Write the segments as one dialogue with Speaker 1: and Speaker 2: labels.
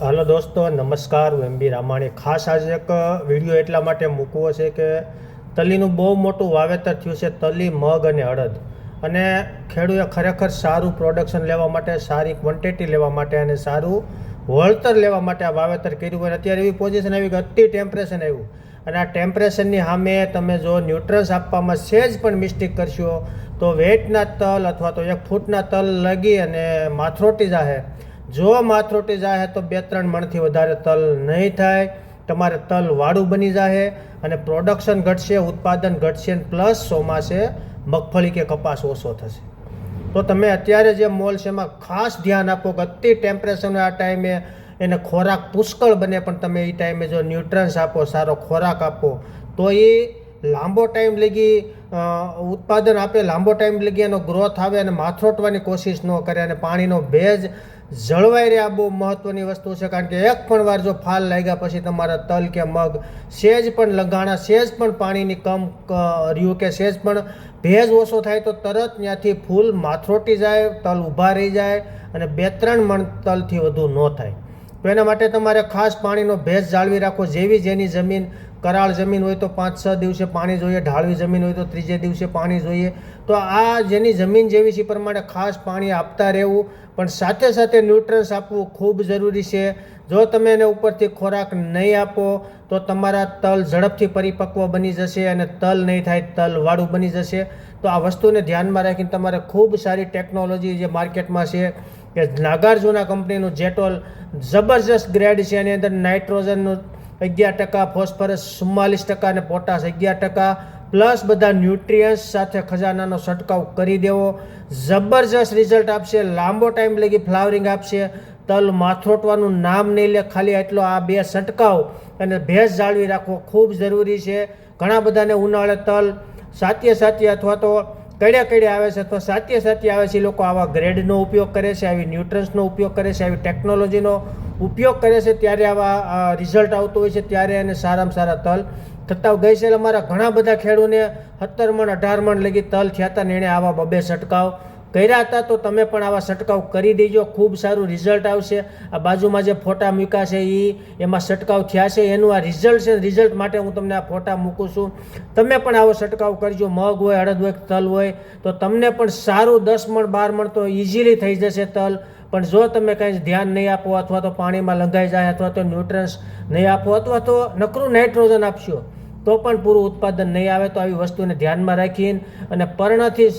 Speaker 1: Hello દોસ્તો, નમસ્કાર. હું એમ બી રામાણી. ખાસ આજે એક વીડિયો એટલા માટે મૂકવો છે કે તલીનું બહુ મોટું વાવેતર થયું છે તલી, મગ અને અડદ. અને ખેડૂએ ખરેખર સારું પ્રોડક્શન લેવા માટે, સારી ક્વોન્ટિટી લેવા માટે અને સારું વળતર લેવા માટે આ વાવેતર કર્યું અને અત્યારે એવી પોઝિશન આવી કે અતિ ટેમ્પરેચર આવ્યું. અને આ ટેમ્પરેચરની સામે તમે જો ન્યુટ્રન્સ આપવામાં સેજ પણ મિસ્ટેક કરશો, તો વેટના તલ અથવા તો એક ફૂટના તલ લગી અને માથરોટી જાહે. જો માથરોટી જાય તો બે ત્રણ મણથી વધારે તલ નહીં થાય, તમારે તલ વાળું બની જાય અને પ્રોડક્શન ઘટશે, ઉત્પાદન ઘટશે પ્લસ ચોમાસે મગફળી કે કપાસ ઓછો થશે. તો તમે અત્યારે જે મોલ છે એમાં ખાસ ધ્યાન આપો કે અતિ ટેમ્પરેચરના આ ટાઈમે એને ખોરાક પુષ્કળ બને, પણ તમે એ ટાઈમે જો ન્યુટ્રન્સ આપો, સારો ખોરાક આપો, તો એ લાંબો ટાઈમ લગી ઉત્પાદન આપે, લાંબો ટાઈમ લગી એનો ગ્રોથ આવે અને માથરોટવાની કોશિશ ન કરે અને પાણીનો ભેજ જળવાઈ રહે આ બહુ મહત્વની વસ્તુ છે. કારણ કે એક પણ વાર જો ફાલ લાગ્યા પછી તમારા તલ કે મગ સેજ પણ લગાણા, સેજ પણ પાણીની કમ રહ્યું કે સેજ પણ ભેજ ઓછો થાય તો તરત ત્યાંથી ફૂલ માથરોટી જાય, તલ ઊભા રહી જાય અને બે ત્રણ મણ તલથી વધુ ન થાય. તો એના માટે તમારે ખાસ પાણીનો ભેજ જાળવી રાખવો. જેવી જેની જમીન કરાળ જમીન હોય તો પાંચ છ દિવસે પાણી જોઈએ, ઢાળવી જમીન હોય તો ત્રીજે દિવસે પાણી જોઈએ. તો આ જેની જમીન જેવી છે પ્રમાણે ખાસ પાણી આપતા રહેવું, પણ સાથે સાથે ન્યુટ્રન્સ આપવું ખૂબ જરૂરી છે. જો તમે એને ઉપરથી ખોરાક નહીં આપો, તો તમારા તલ ઝડપથી પરિપક્વ બની જશે અને તલ નહીં થાય તલવાળું બની જશે. તો આ વસ્તુને ધ્યાનમાં રાખીને તમારે ખૂબ સારી ટેકનોલોજી જે માર્કેટમાં છે કે નાગાર્જુના કંપનીનું જેટોલ જબરજસ્ત ગ્રેડ છે, એની અંદર નાઇટ્રોજનનું અગિયાર ટકા, ફોસ્ફરસ ચુમ્માલીસ ટકા અને પોટાશ અગિયાર ટકા. પ્લસ બધા ન્યુટ્રિયન્સ સાથે ખજાનાનો છંટકાવ કરી દેવો. જબરજસ્ત રિઝલ્ટ આપશે, લાંબો ટાઈમ લગી ફ્લાવરિંગ આપશે. તલ માથરોટવાનું નામ નહીં લે, ખાલી એટલો આ બે છંટકાવ અને ભેંસ જાળવી રાખવો ખૂબ જરૂરી છે. ઘણા બધાને ઉનાળે તલ સાત્ય સાત્ય અથવા તો કડ્યા કડ્યા આવે છે અથવા સાત્ય સાત્ય આવે છે. એ લોકો આવા ગ્રેડનો ઉપયોગ કરે છે, આવી ન્યુટ્રન્સનો ઉપયોગ કરે છે, આવી ટેકનોલોજીનો ઉપયોગ કરે છે ત્યારે આવા રિઝલ્ટ આવતું હોય છે ત્યારે એને સારામાં સારા તલ. થતાં ગઈ છે અમારા ઘણા બધા ખેડૂને સત્તર મણ, અઢાર મણ લગી તલ થયા હતા ને એણે આવા બબે છંટકાવ કર્યા હતા. તો તમે પણ આવા છંટકાવ કરી દેજો. ખૂબ સારું રિઝલ્ટ આવશે. આ બાજુમાં જે ફોટા મૂક્યા છે એ એમાં છંટકાવ થયા છે. એનું આ રિઝલ્ટ છે રિઝલ્ટ માટે હું તમને આ ફોટા મૂકું છું. તમે પણ આવો છંટકાવ કરજો. મગ હોય, અડદ હોય, તલ હોય, તો તમને પણ સારું દસ મણ, બાર મણ તો ઇઝીલી થઈ જશે તલ. પણ જો તમે કંઈ ધ્યાન નહીં આપો અથવા તો પાણીમાં લંઘાઈ જાય અથવા તો ન્યુટ્રન્સ નહીં આપો અથવા તો નકરું નાઇટ્રોજન આપશો, તો પણ પૂરું ઉત્પાદન નહીં આવે તો આવી વસ્તુને ધ્યાનમાં રાખીને અને પર્ણથી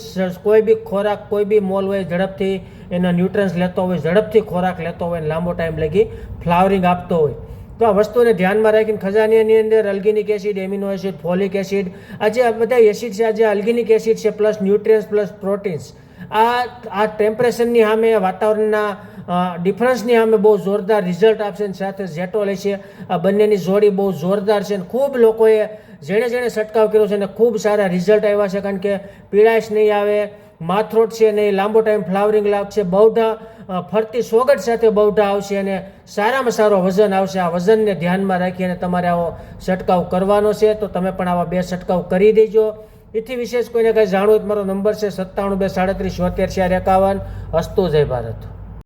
Speaker 1: કોઈ બી ખોરાક, કોઈ બી મોલ હોય ઝડપથી એનો ન્યુટ્રન્સ લેતો હોય, ઝડપથી ખોરાક લેતો હોય લાંબો ટાઈમ લગી ફ્લાવરિંગ આપતો હોય. તો આ વસ્તુને ધ્યાનમાં રાખીને ખજાનીની અંદર alginic acid, amino acid, folic acid, આ જે બધા એસિડ છે, આ જે અલ્ગિનિક એસિડ છે પ્લસ ન્યુટ્રિયન્સ પ્લસ પ્રોટીન્સ આ આ ટેમ્પરેચરની સામે વાતાવરણના ડિફરન્સની સામે બહુ જોરદાર રિઝલ્ટ આપશે અને સાથે જેટોલ છે આ બંનેની જોડી બહુ જોરદાર છે અને ખૂબ લોકોએ જેણે જેણે છંટકાવ કર્યો છે અને ખૂબ સારા રિઝલ્ટ આવ્યા છે. કારણ કે પીળાશ નહીં આવે, માથરોટ છે નહીં, લાંબો ટાઈમ ફ્લાવરિંગ લાગશે બહુઢા ફરતી સોગટ સાથે બહુઢા આવશે અને સારામાં સારો વજન આવશે. આ વજનને ધ્યાનમાં રાખીને તમારે આવો છંટકાવ કરવાનો છે. તો તમે પણ આવા બે છંટકાવ કરી દેજો. એથી વિશેષ કોઈને કંઈ જાણવું હોય તો મારો નંબર છે સત્તાણું બે સાડત્રીસ, છોતેર ચાર એકાવન, અસ્તુ જય ભારત.